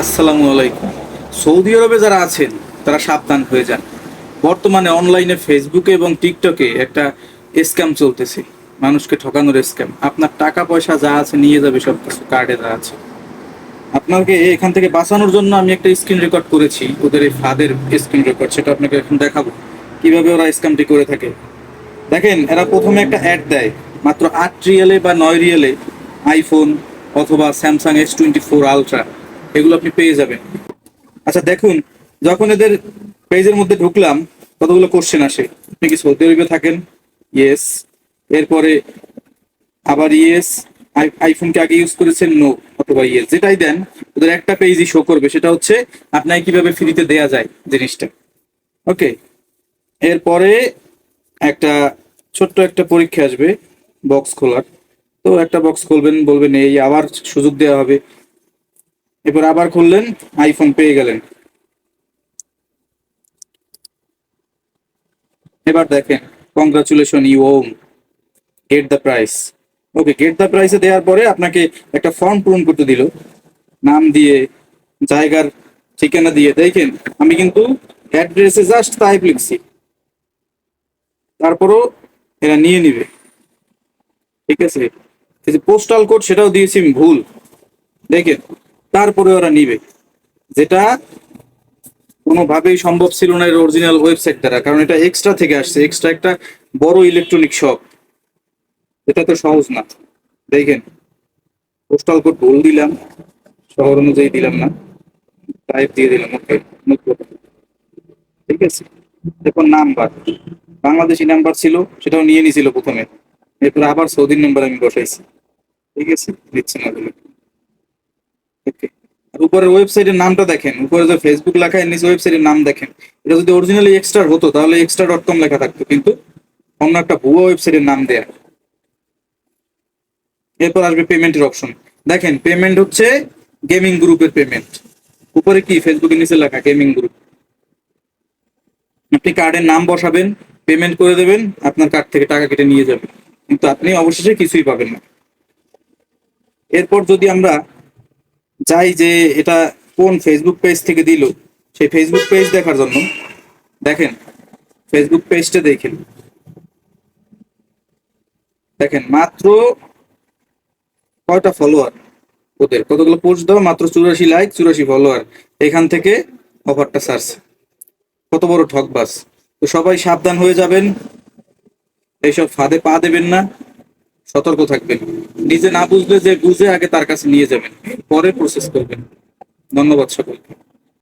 আসসালামু আলাইকুম। সৌদি আরবে যারা আছেন, তারা সাবধান হয়ে যান। বর্তমানে অনলাইনে ফেসবুকে এবং টিকটকে একটা স্ক্যাম চলতেছে। মানুষকে ঠকানোর স্ক্যাম আপনার টাকা পয়সা যা আছে নিয়ে যাবে সব কিছু কার্ডে যা আছে। আপনাকে এখান থেকে বাঁচানোর জন্য আমি একটা স্ক্রিন রেকর্ড করেছি, ওদের এই ফাদের স্ক্রিন রেকর্ড সেটা আপনাকে এখন দেখাবো। কীভাবে ওরা স্ক্যামটি করে থাকে। দেখেন, এরা প্রথমে একটা অ্যাড দেয়, মাত্র আট রিয়েলে বা নয় রিয়েলে আইফোন অথবা Samsung S twenty four ultra এগুলো আপনি পেয়ে যাবেন। আচ্ছা দেখুন, যখন এদের পেজের মধ্যে ঢুকলাম, কতগুলো কোশ্চেন আসে। আপনি কি সৌদি আরবে থাকেন? ইয়েস এরপরে আবার ইয়েস আইফোন কি আগে ইউজ করেছেন? নো অথবা ইয়েস যেটাই দেন, ওদের একটা পেজই শো করবে। সেটা হচ্ছে, আপনাকে কীভাবে ফ্রিতে দেয়া যায় জিনিসটা। ওকে এরপরে একটা ছোট্ট একটা পরীক্ষা আসবে বক্স খোলার। তো একটা বক্স খুলবেন, বলবেন, এই আবার সুযোগ দেওয়া হবে। এরপর আবার খুললেন আইফোন পেয়ে গেলেন। এবার দেখেন congratulation you um get the price okay get the প্রাইসে দেওয়ার পরে আপনাকে একটা ফর্ম পূরণ করতে দিল। নাম দিয়ে, জায়গার ঠিকানা দিয়ে। দেখেন, আমি কিন্তু অ্যাড্রেসে জাস্ট টাইপ লিখছি। তারপরও এরা নিয়ে নিবে। ঠিক আছে? পোস্টাল কোড সেটাও দিয়েছি ভুল। দেখেন তারপরে ওরা নিবে। যেটা কোনোভাবেই সম্ভব ছিল না এর অরিজিনাল ওয়েবসাইট দ্বারা, কারণ এটা এক্সট্রা থেকে আসছে এক্সট্রা একটা বড় ইলেকট্রনিক শপ এটা তো সহজ না। দেখেন পোস্টাল কোড ভুল দিলাম, শহর অনুযায়ী দিলাম না। টাইপ দিয়ে দিলাম ওকে ঠিক আছে? এখন নাম্বার বাংলাদেশি নাম্বার ছিল, সেটাও নিয়ে নিছিল প্রথমে। এরপর আবার সৌদির নাম্বার আমি বসাইছি। ঠিক আছে? দিচ্ছে না। উপরের ওয়েবসাইটের নামটা দেখেন। উপরে যে ফেসবুক লেখা, এর নিচে ওয়েবসাইটের নাম দেখেন। এটা যদি অরিজিনালি এক্সট্রা হতো, তাহলে এক্সট্রা ডট কম লেখা থাকতো, কিন্তু অন্য একটা ভুয়ো ওয়েবসাইটের নাম দেয়া। এরপর আসবে পেমেন্টের অপশন দেখেন পেমেন্ট হচ্ছে গেমিং গ্রুপের পেমেন্ট উপরে কি? ফেসবুকের নিচে লেখা গেমিং গ্রুপ আপনি কার্ডের নাম বসাবেন পেমেন্ট করে দেবেন, আপনার কার্ড থেকে টাকা কেটে নিয়ে যাবে কিন্তু আপনি অবশেষে কিছুই পাবেন না। এরপর যদি আমরা চাই যে এটা কোন ফেসবুক পেজ থেকে দিল, সেই ফেসবুক পেজ দেখার জন্য দেখেন ফেসবুক পেজটা দেখেন। দেখেন, মাত্র কয়টা ফলোয়ার ওদের কতগুলো পোস্ট দেওয়া মাত্র চুরাশি লাইক চুরাশি ফলোয়ার এখান থেকে অফারটা সার্চ কত বড় ঠকবাস তো সবাই সাবধান হয়ে যাবেন। এইসব ফাঁদে পা দেবেন না। সতর্ক থাকবেন। নিজে না বুঝলে যে বুঝে আগে তার কাছে নিয়ে যাবেন। পরে প্রসেস করবেন। ধন্যবাদ সকলকে।